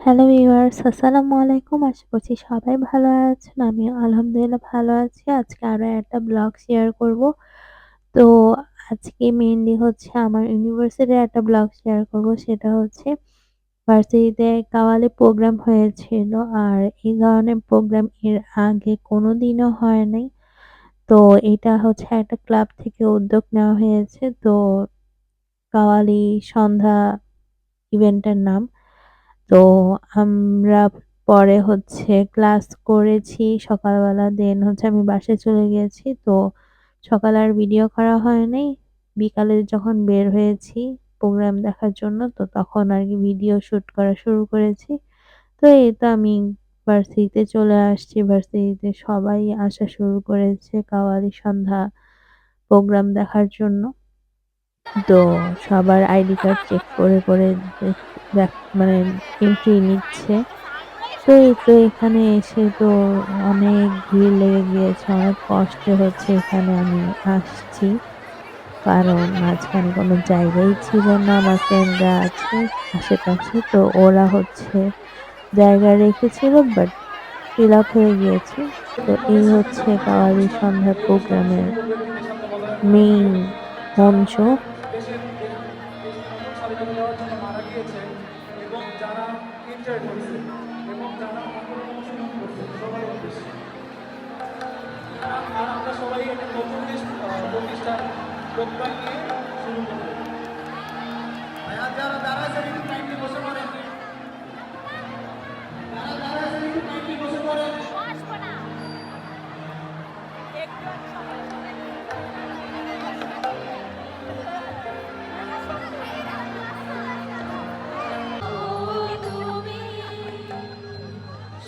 Hello viewers আসসালামু আলাইকুম। আশা করছি সবাই ভালো আছেন। আমি আলহামদুলিল্লাহ ভালো আছি। আজকে আরও একটা ব্লগ শেয়ার করব। তো আজকে মেনলি হচ্ছে আমার ইউনিভার্সিটির একটা ব্লগ শেয়ার করব। সেটা হচ্ছে ভার্সিটিতে কাওয়ালি প্রোগ্রাম হয়েছিল আর এই ধরনের প্রোগ্রাম এর আগে কোনোদিনও হয় নাই। তো এটা হচ্ছে একটা ক্লাব থেকে উদ্যোগ নেওয়া হয়েছে। তো কাওয়ালি সন্ধ্যা ইভেন্টের নাম। তো আমরা পরে হচ্ছে ক্লাস করেছি, সকালবেলা দেন হচ্ছে আমি বাসায় চলে গিয়েছি তো সকালে আর ভিডিও করা হয়নি। বিকালে যখন বের হয়েছি প্রোগ্রাম দেখার জন্য, তো তখন আর কি ভিডিও শুট করা শুরু করেছি। তো এই তো আমি ভার্সিটিতে চলে আসছি। ভার্সিটিতে সবাই আসা শুরু করেছে কাওয়ালি সন্ধ্যা প্রোগ্রাম দেখার জন্য। তো সবার আইডি কার্ড চেক করে করে মানে এন্ট্রি নিচ্ছে। তো এই তো এখানে এসে তো অনেক ভিড় লেগে গিয়েছে, অনেক কষ্ট হচ্ছে এখানে আমি আসছি। কারণ মাঝখানে কোনো জায়গাই ছিল না, আমার ফ্রেন্ডরা আছে আশেপাশে, তো ওরা হচ্ছে জায়গা রেখেছিল বাট ফিল আপ হয়ে গিয়েছে। তো এই হচ্ছে কাওয়ালি সন্ধ্যা প্রোগ্রামের মেইন মঞ্চ দেশের স্বাধীনতা দেওয়ার জন্য মারা গিয়েছে এবং যারা এনজয় করছে এবং যারা আন্দোলন অংশগ্রহণ করছে সবাই উদ্দেশ্য আর আমরা সবাই একটা নতুন দেশ প্রতিষ্ঠা প্রোগ্রাম নিয়ে শুরু করব। যারা যারা সেদিন টাইমটি বসে পড়েন। যারা বসে পড়েন। একটু